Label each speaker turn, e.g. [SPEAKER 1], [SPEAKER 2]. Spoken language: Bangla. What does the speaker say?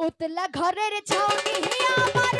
[SPEAKER 1] উতলা ঘরের ছাউনি আমার